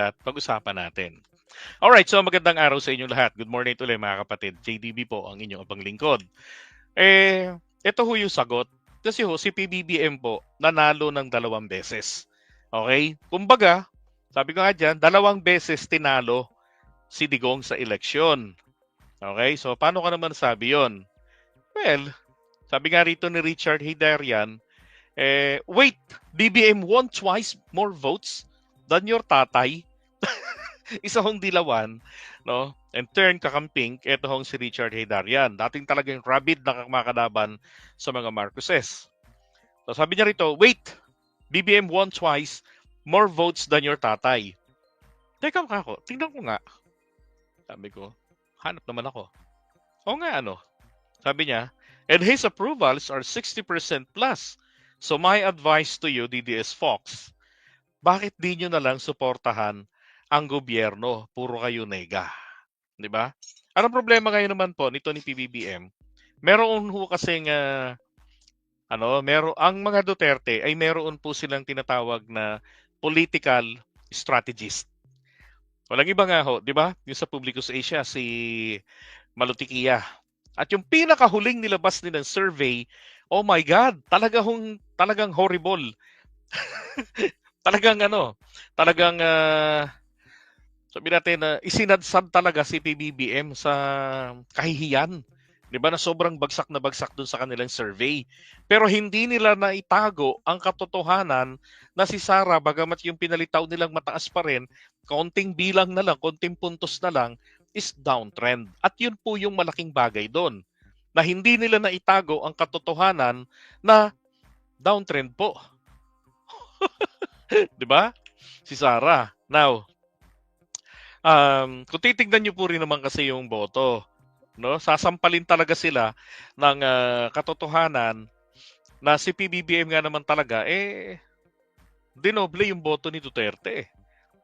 at pag-usapan natin. Alright, so magandang araw sa inyong lahat. Good morning tuloy mga kapatid. JDB po ang inyong abang lingkod. Eh, ito ho yung sagot. Kasi ho, si PBBM po, nanalo ng dalawang beses. Okay? Kumbaga, sabi ko nga dyan, dalawang beses tinalo si Digong sa eleksyon. Okay? So, paano ka naman sabi yon? Well, sabi nga rito ni Richard Hidarian, eh, wait, BBM won twice more votes than your tatay. Isa hong dilawan, no? And turn kakamping, ito hong si Richard Hidarian. Dating talagang rabid na makalaban sa mga Marcoses. So sabi niya rito, wait, BBM won twice more votes than your tatay. Teka mga ako, tingnan ko nga. Sabi ko, hanap naman ako. O nga ano, sabi niya, and his approvals are 60% plus. So my advice to you, DDS Fox, bakit di nyo na lang suportahan ang gobyerno? Puro kayo nega. Di ba? Anong problema ngayon naman po nito ni PBBM? Meron ho kasing uh, ano, meron ang mga Duterte ay meron po silang tinatawag na political strategist. Walang iba nga ho, di ba? Yung sa Publicus Asia, si Malutikia. At yung pinakahuling nilabas nilang survey, oh my God, talaga hong, talagang horrible. talagang ano, talagang uh, sabi natin na uh, isinadsad talaga si PBBM sa kahihiyan. 'Di ba na sobrang bagsak na bagsak dun sa kanilang survey. Pero hindi nila na itago ang katotohanan na si Sara bagamat yung pinalitaw nilang mataas pa rin, konting bilang na lang, konting puntos na lang is downtrend. At yun po yung malaking bagay doon na hindi nila na itago ang katotohanan na downtrend po. 'Di ba? Si Sara. Now, um, kung titignan niyo po rin naman kasi yung boto, no? Sasampalin talaga sila ng uh, katotohanan na si PBBM nga naman talaga eh dinoble yung boto ni Duterte.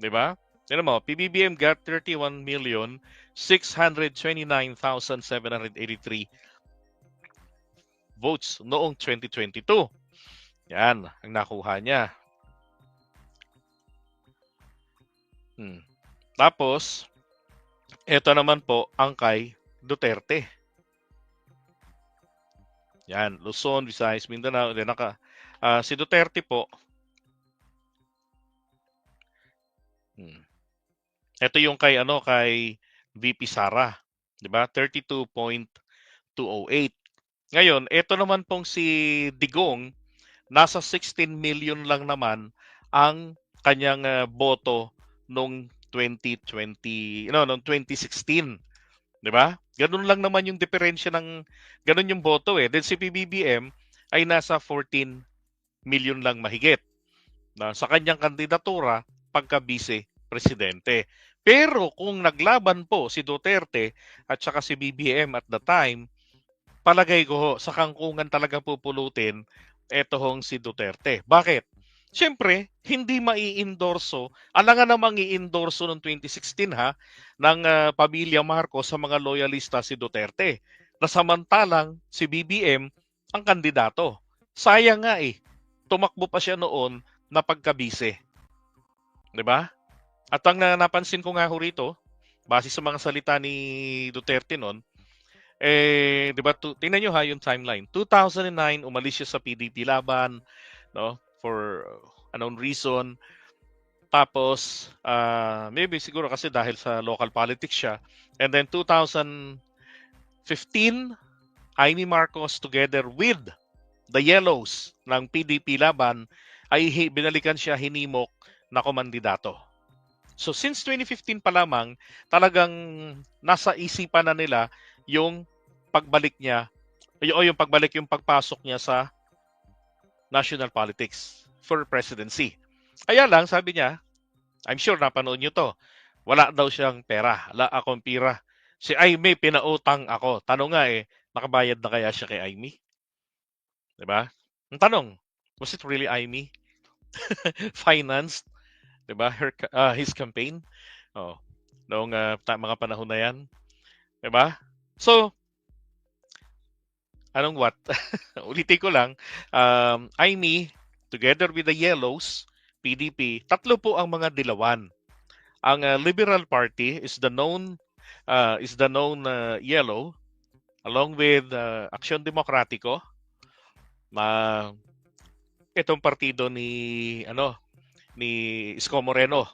'Di ba? Yan mo, PBBM got 31 million 629,783 votes noong 2022. Yan, ang nakuha niya. Hmm. Tapos, ito naman po ang kay Duterte. Yan, Luzon, Visayas, Mindanao, then naka, uh, si Duterte po, hmm. ito yung kay ano kay VP Sara, 'di ba? 32.208. Ngayon, ito naman pong si Digong, nasa 16 million lang naman ang kanyang uh, boto nung 2020, no, noong 2016. 'Di ba? Ganun lang naman yung diferensya ng ganun yung boto eh. Then si PBBM ay nasa 14 million lang mahigit na sa kanyang kandidatura pagka vice presidente. Pero kung naglaban po si Duterte at saka si BBM at the time, palagay ko ho, sa kangkungan talaga pupulutin eto hong si Duterte. Bakit? Siyempre, hindi mai-endorso, alangan namang i-endorso noong 2016 ha, ng uh, pamilya Marcos sa mga loyalista si Duterte. Na samantalang si BBM ang kandidato. Sayang nga eh, tumakbo pa siya noon na pagkabise. 'Di ba? At ang napansin ko nga ho rito, base sa mga salita ni Duterte noon, eh, 'di ba, tingnan niyo ha yung timeline. 2009 umalis siya sa PDP laban, no? For unknown reason. Tapos, uh, maybe siguro kasi dahil sa local politics siya. And then 2015, Amy Marcos together with the Yellows ng PDP laban ay binalikan siya hinimok na komandidato. So since 2015 pa lamang, talagang nasa isipan na nila yung pagbalik niya o yung pagbalik yung pagpasok niya sa national politics for presidency. Kaya lang, sabi niya, I'm sure napanood niyo to, wala daw siyang pera, wala akong pira. Si Aimee, pinautang ako. Tanong nga eh, nakabayad na kaya siya kay Aimee? Diba? Ang tanong, was it really Aimee? Financed? Diba? Her, uh, his campaign? Oh, noong uh, mga panahon na yan. Diba? So, Anong what? Ulitin ko lang. Um, IME, together with the Yellows, PDP, tatlo po ang mga dilawan. ang uh, Liberal Party is the known uh, is the known uh, yellow along with uh, Action Demokratiko na itong partido ni ano ni Isko Moreno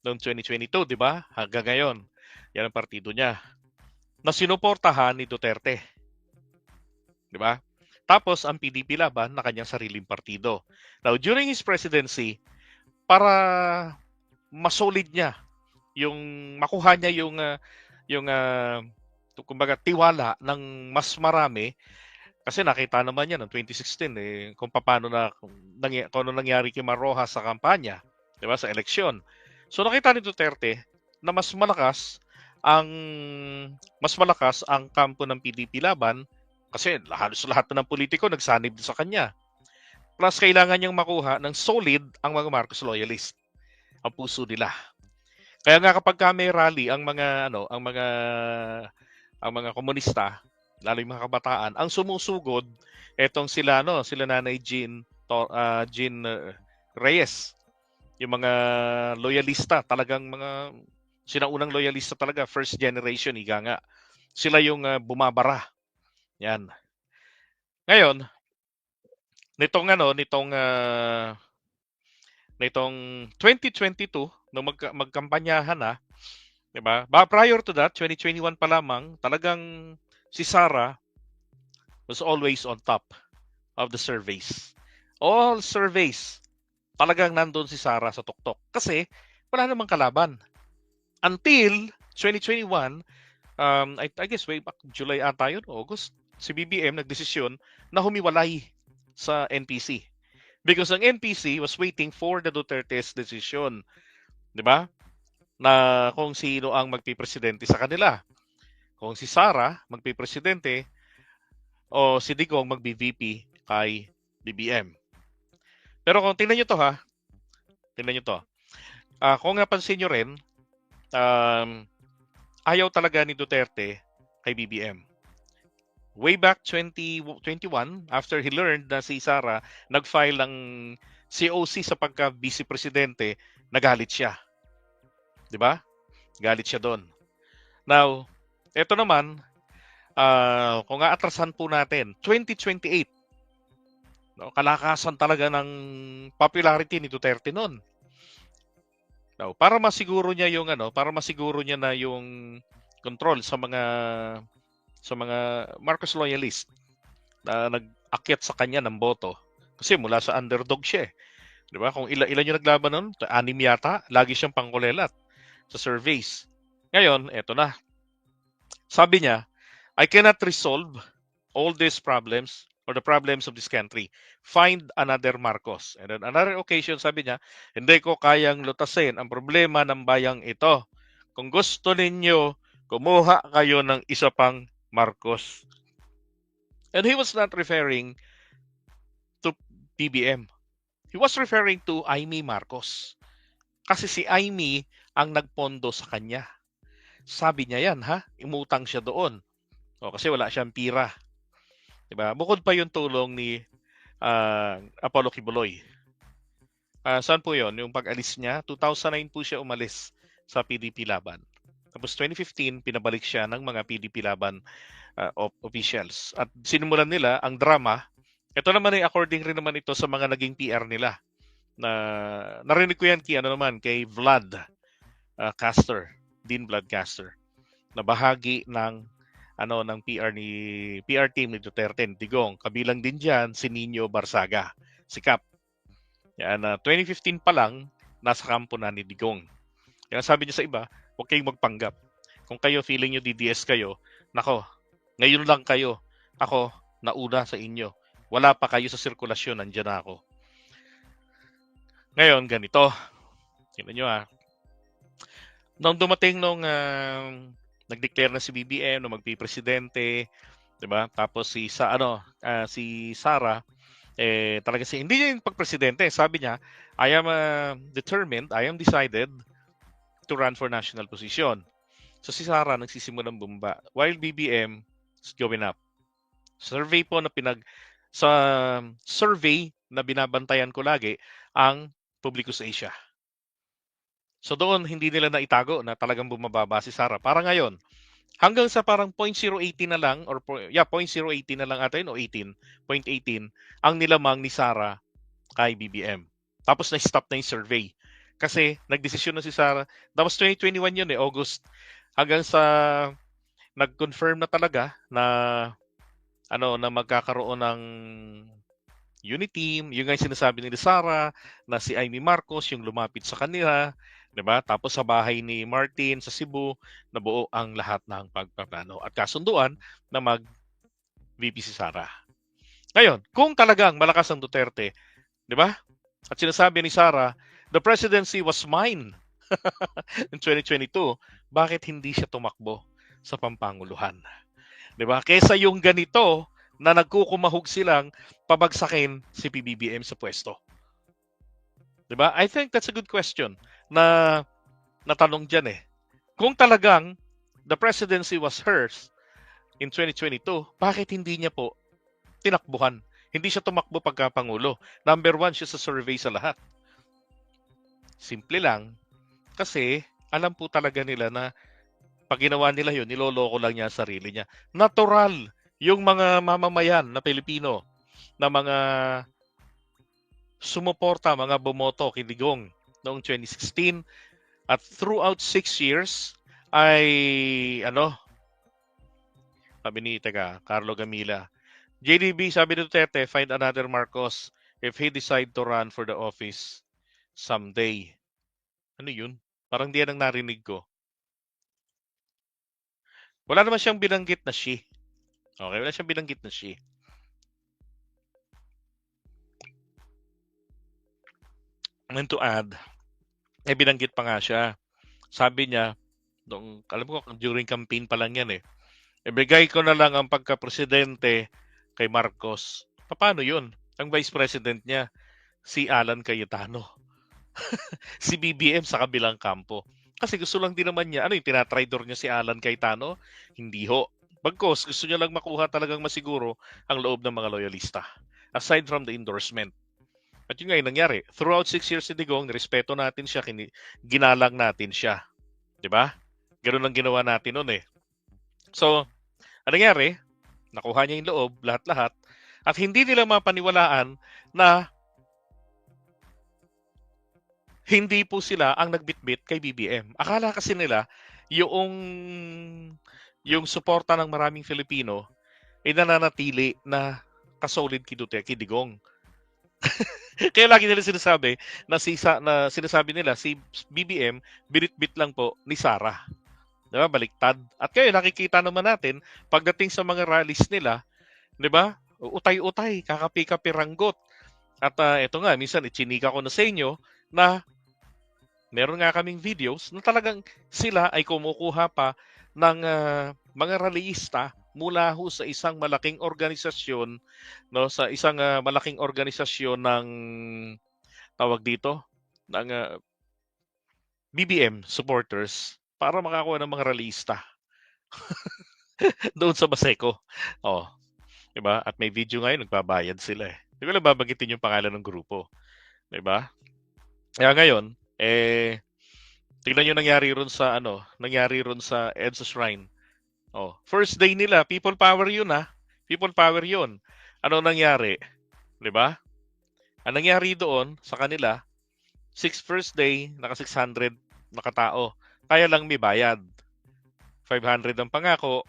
noong 2022, di ba? Hanggang ngayon, yan ang partido niya. Na sinuportahan ni Duterte. Di ba? Tapos ang PDP laban na kanyang sariling partido. Now, during his presidency, para masolid niya yung makuha niya yung uh, yung uh, kumbaga tiwala ng mas marami kasi nakita naman niya noong 2016 eh kung paano na nangy- kung ano nangyari kay Maroja sa kampanya, 'di ba, sa eleksyon. So nakita ni Duterte na mas malakas ang mas malakas ang kampo ng PDP laban kasi halos lahat na ng politiko nagsanib sa kanya. Plus kailangan niyang makuha ng solid ang mga Marcos loyalist. Ang puso nila. Kaya nga kapag ka may rally ang mga ano, ang mga ang mga komunista, lalo yung mga kabataan, ang sumusugod etong sila no, sila Nanay Jean to, uh, Jean uh, Reyes. Yung mga loyalista, talagang mga sinaunang loyalista talaga, first generation, iga nga. Sila yung uh, bumabara. Yan. Ngayon, nitong ano, nitong uh, nitong 2022 nung mag magkampanyahan na, 'di ba? Ba prior to that, 2021 pa lamang, talagang si Sara was always on top of the surveys. All surveys, talagang nandun si Sara sa tuktok. Kasi wala namang kalaban. Until 2021, um, I, I guess way back July ata yun, August, si BBM nagdesisyon na humiwalay sa NPC. Because ang NPC was waiting for the Duterte's decision. 'Di ba? Na kung sino ang magpipresidente sa kanila. Kung si Sara magpipresidente o si Digong magbi-VP kay BBM. Pero kung tingnan niyo to ha, tingnan niyo to. Uh, kung napansin niyo rin, um, ayaw talaga ni Duterte kay BBM way back 2021 after he learned na si Sara nag-file ng COC sa pagka vice presidente, nagalit siya. 'Di ba? Galit siya doon. Now, ito naman uh, kung aatrasan po natin 2028 no, kalakasan talaga ng popularity ni Duterte noon. Now, para masiguro niya yung ano, para masiguro niya na yung control sa mga sa mga Marcos loyalist na nag-akyat sa kanya ng boto. Kasi mula sa underdog siya eh. Di ba? Kung ilan, ilan yung naglaban nun, anim yata, lagi siyang pangkulelat sa surveys. Ngayon, eto na. Sabi niya, I cannot resolve all these problems or the problems of this country. Find another Marcos. And on another occasion, sabi niya, hindi ko kayang lutasin ang problema ng bayang ito. Kung gusto ninyo, kumuha kayo ng isa pang Marcos. And he was not referring to BBM. He was referring to Amy Marcos. Kasi si Amy ang nagpondo sa kanya. Sabi niya yan, ha? Imutang siya doon. O, kasi wala siyang pira. Diba? Bukod pa yung tulong ni uh, Apollo Kibuloy. Uh, saan po yon Yung pag-alis niya, 2009 po siya umalis sa PDP Laban. Tapos 2015, pinabalik siya ng mga PDP laban uh, officials. At sinimulan nila ang drama. Ito naman ay according rin naman ito sa mga naging PR nila. Na narinig ko yan kay ano naman kay Vlad uh, Caster, Dean Vlad Caster, na bahagi ng ano ng PR ni PR team ni Duterte Digong. Kabilang din diyan si Nino Barsaga, si Cap. Yan, uh, 2015 pa lang nasa kampo na ni Digong. Kaya sabi niya sa iba, Huwag kayong magpanggap. Kung kayo feeling nyo DDS kayo, nako, ngayon lang kayo. Ako, nauna sa inyo. Wala pa kayo sa sirkulasyon, nandiyan na ako. Ngayon, ganito. Tingnan nyo ah. Nung dumating nung uh, nag-declare na si BBM na magpi-presidente, 'di ba? Tapos si sa ano, uh, si Sara eh talaga si hindi niya yung pagpresidente, sabi niya, I am uh, determined, I am decided to run for national position. So si Sara nagsisimulang bumba while BBM is going up. Survey po na pinag sa survey na binabantayan ko lagi ang Publicus Asia. So doon hindi nila naitago na talagang bumababa si Sara. Para ngayon, hanggang sa parang 0.080 na lang or yeah, 0.080 na lang ata yun o 18, 0.18 ang nilamang ni Sara kay BBM. Tapos na-stop na yung survey. Kasi nagdesisyon na si Sara. Tapos 2021 yun eh, August. Hanggang sa nag-confirm na talaga na ano na magkakaroon ng unit team, yung nga sinasabi ni Sara na si Amy Marcos yung lumapit sa kanila, 'di ba? Tapos sa bahay ni Martin sa Cebu, nabuo ang lahat ng pagpaplano at kasunduan na mag VP si Sara. Ngayon, kung talagang malakas ang Duterte, 'di ba? At sinasabi ni Sara, the presidency was mine in 2022, bakit hindi siya tumakbo sa pampanguluhan? 'Di ba? Kaysa yung ganito na nagkukumahog silang pabagsakin si PBBM sa pwesto. 'Di ba? I think that's a good question na natanong diyan eh. Kung talagang the presidency was hers in 2022, bakit hindi niya po tinakbuhan? Hindi siya tumakbo pagka pangulo. Number one siya sa survey sa lahat. Simple lang. Kasi alam po talaga nila na pag ginawa nila yun, niloloko lang niya sarili niya. Natural yung mga mamamayan na Pilipino na mga sumuporta, mga bumoto kay Digong noong 2016 at throughout six years ay ano sabi ni teka, Carlo Gamila JDB sabi ni Duterte find another Marcos if he decide to run for the office someday ano yun? parang di yan ang narinig ko wala naman siyang binanggit na she Okay, wala siyang binanggit na she. And to add, eh binanggit pa nga siya. Sabi niya, nung, alam ko, during campaign pa lang yan eh. Ibigay ko na lang ang pagka-presidente kay Marcos. Paano yun? Ang vice president niya, si Alan Cayetano. si BBM sa kabilang kampo. Kasi gusto lang din naman niya, ano yung tinatraidor niya si Alan Cayetano? Hindi ho. Bagkos, gusto niya lang makuha talagang masiguro ang loob ng mga loyalista. Aside from the endorsement. At yun nga yung nangyari. Throughout six years si Digong, respeto natin siya, kini- ginalang natin siya. ba? Ganun lang ginawa natin noon eh. So, ano nangyari? Nakuha niya yung loob, lahat-lahat. At hindi nila mapaniwalaan na hindi po sila ang nagbitbit kay BBM. Akala kasi nila yung yung suporta ng maraming Filipino ay nananatili na kasolid kay Duterte, Digong. Kaya lagi nila sinasabi na si na sinasabi nila si BBM binitbit lang po ni Sara. 'Di ba? Baliktad. At kayo nakikita naman natin pagdating sa mga rallies nila, 'di ba? Utay-utay, kakapi-kapi. At uh, ito nga, minsan ichinika ko na sa inyo na meron nga kaming videos na talagang sila ay kumukuha pa ng uh, mga rallyista mula ho sa isang malaking organisasyon no sa isang uh, malaking organisasyon ng tawag dito ng uh, BBM supporters para makakuha ng mga rallyista doon sa Baseco. Oh. 'Di ba? At may video ngayon nagbabayad sila eh. Hindi ko lang babanggitin yung pangalan ng grupo. 'Di ba? Kaya ngayon, eh Tingnan niyo nangyari ron sa ano, nangyari ron sa EDSA Shrine. Oh, first day nila, people power 'yun ah. People power 'yun. Ano nangyari? 'Di ba? Ang nangyari doon sa kanila, six first day, naka 600 nakatao. Kaya lang may bayad. 500 ang pangako,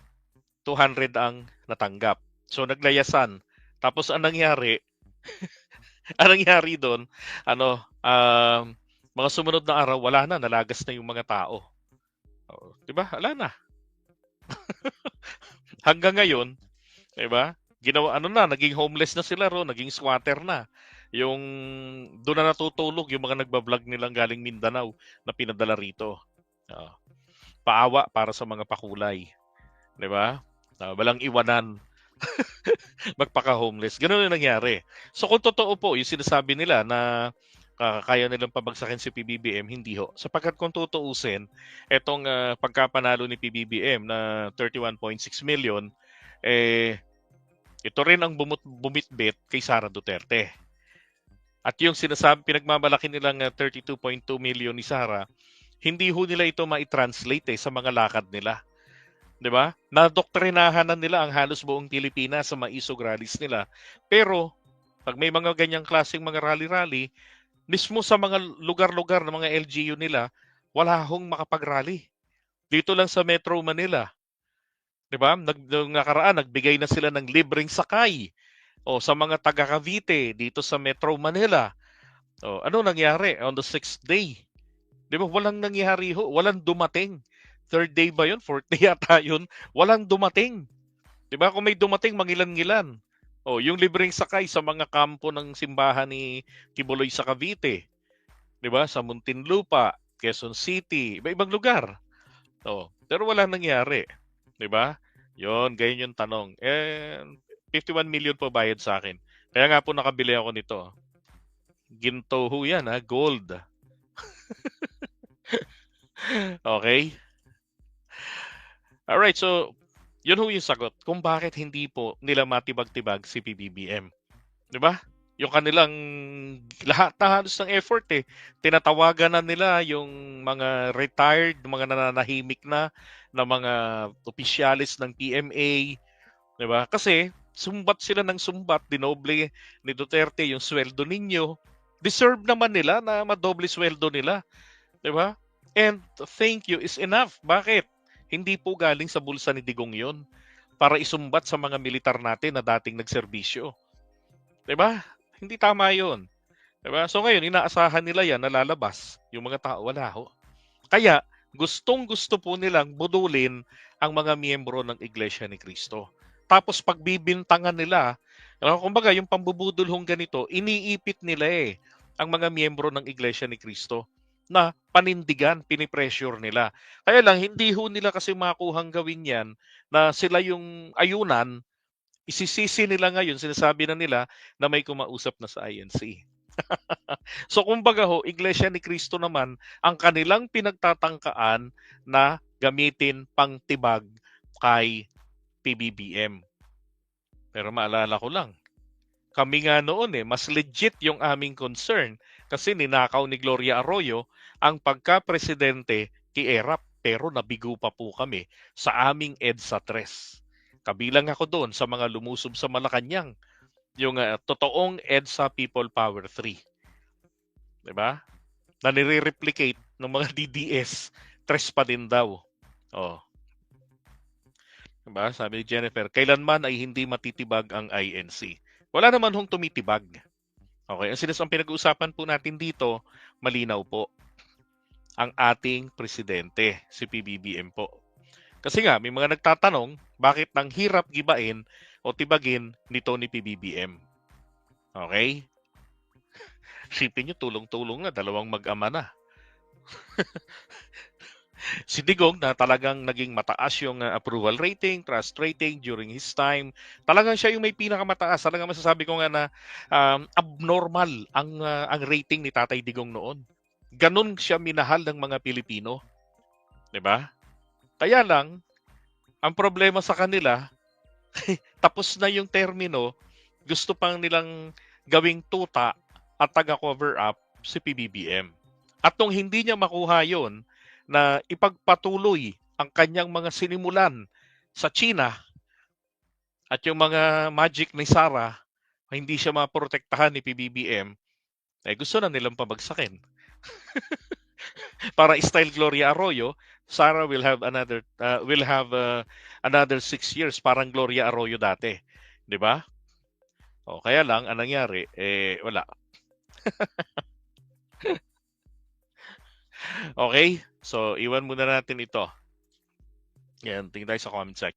200 ang natanggap. So naglayasan. Tapos ang nangyari, ang nangyari doon, ano, um, mga sumunod na araw, wala na, nalagas na yung mga tao. Oh, 'Di ba? Wala na. Hanggang ngayon, 'di ba? Ginawa ano na, naging homeless na sila ro, naging squatter na. Yung doon na natutulog yung mga nagba-vlog nilang galing Mindanao na pinadala rito. Uh, paawa para sa mga pakulay. 'Di ba? Uh, walang iwanan. Magpaka-homeless. Ganun yung nangyari. So kung totoo po, yung sinasabi nila na uh, kaya nilang pabagsakin si PBBM, hindi ho. Sapagkat kung tutuusin, itong uh, pagkapanalo ni PBBM na 31.6 million, eh, ito rin ang bumut, bumitbit kay Sara Duterte. At yung sinasabi, pinagmamalaki nilang uh, 32.2 million ni Sara, hindi ho nila ito ma-translate eh, sa mga lakad nila. 'Di ba? Nadoktrinahan na nila ang halos buong Pilipinas sa mga isog rallies nila. Pero pag may mga ganyang klaseng mga rally-rally, mismo sa mga lugar-lugar ng mga LGU nila, wala hong makapag-rally. Dito lang sa Metro Manila. 'Di ba? Nag nakaraan nagbigay na sila ng libreng sakay o sa mga taga Cavite dito sa Metro Manila. O ano nangyari on the sixth day? 'Di ba? Walang nangyari ho, walang dumating. Third day ba 'yun? Fourth day yata 'yun. Walang dumating. 'Di ba? Kung may dumating, mangilan-ngilan. O yung libreng sakay sa mga kampo ng simbahan ni Kibuloy sa Cavite. 'Di ba? Sa Muntinlupa, Quezon City, iba-ibang lugar. O, pero wala nangyari. 'Di ba? 'Yon, ganyan yung tanong. Eh 51 million po bayad sa akin. Kaya nga po nakabili ako nito. Ginto ho yan ha, gold. okay? Alright, so yun ho yung sagot kung bakit hindi po nila matibag-tibag si PBBM. 'Di ba? Yung kanilang lahat na halos ng effort eh. Tinatawagan na nila yung mga retired, mga nananahimik na na mga opisyalis ng PMA, 'di ba? Kasi sumbat sila ng sumbat, dinoble ni Duterte yung sweldo ninyo. Deserve naman nila na madoble sweldo nila, 'di ba? And thank you is enough. Bakit? Hindi po galing sa bulsa ni Digong 'yon para isumbat sa mga militar natin na dating nagserbisyo. 'Di ba? Hindi tama 'yon. 'Di ba? So ngayon inaasahan nila 'yan na lalabas. Yung mga tao wala ho. Kaya gustong-gusto po nilang budulin ang mga miyembro ng Iglesia ni Cristo. Tapos pagbibintangan nila, uh, kumbaga yung pambubudol hong ganito, iniipit nila eh ang mga miyembro ng Iglesia ni Cristo na panindigan, pinipressure nila. Kaya lang, hindi ho nila kasi makuhang gawin yan na sila yung ayunan, isisisi nila ngayon, sinasabi na nila na may kumausap na sa INC. so kumbaga ho, Iglesia ni Cristo naman ang kanilang pinagtatangkaan na gamitin pang tibag kay PBBM. Pero maalala ko lang, kami nga noon eh, mas legit yung aming concern kasi ninakaw ni Gloria Arroyo ang pagka-presidente kay ERAP pero nabigo pa po kami sa aming EDSA 3. Kabilang ako doon sa mga lumusob sa Malacanang, yung uh, totoong EDSA People Power 3. 'Di ba? Na nire-replicate ng mga DDS, tres pa din daw. Oh. Diba? Sabi ni Jennifer, kailanman ay hindi matitibag ang INC. Wala naman hong tumitibag. Okay, ang sinas ang pinag-uusapan po natin dito, malinaw po. Ang ating presidente, si PBBM po. Kasi nga, may mga nagtatanong, bakit nang hirap gibain o tibagin nito ni PBBM? Okay? Sipin nyo, tulong-tulong na, dalawang mag-ama na. si Digong na talagang naging mataas yung uh, approval rating, trust rating during his time. Talagang siya yung may pinakamataas. Talagang masasabi ko nga na um, abnormal ang uh, ang rating ni Tatay Digong noon. Ganon siya minahal ng mga Pilipino. 'Di ba? Kaya lang ang problema sa kanila tapos na yung termino, gusto pang nilang gawing tuta at taga-cover up si PBBM. At nung hindi niya makuha yon, na ipagpatuloy ang kanyang mga sinimulan sa China at yung mga magic ni Sara hindi siya maprotektahan ni PBBM, eh gusto na nilang pabagsakin. Para style Gloria Arroyo, Sara will have another uh, will have uh, another six years parang Gloria Arroyo dati, 'di ba? O kaya lang ang nangyari eh wala. okay? So, iwan muna natin ito. Yan, tingin tayo sa comment section.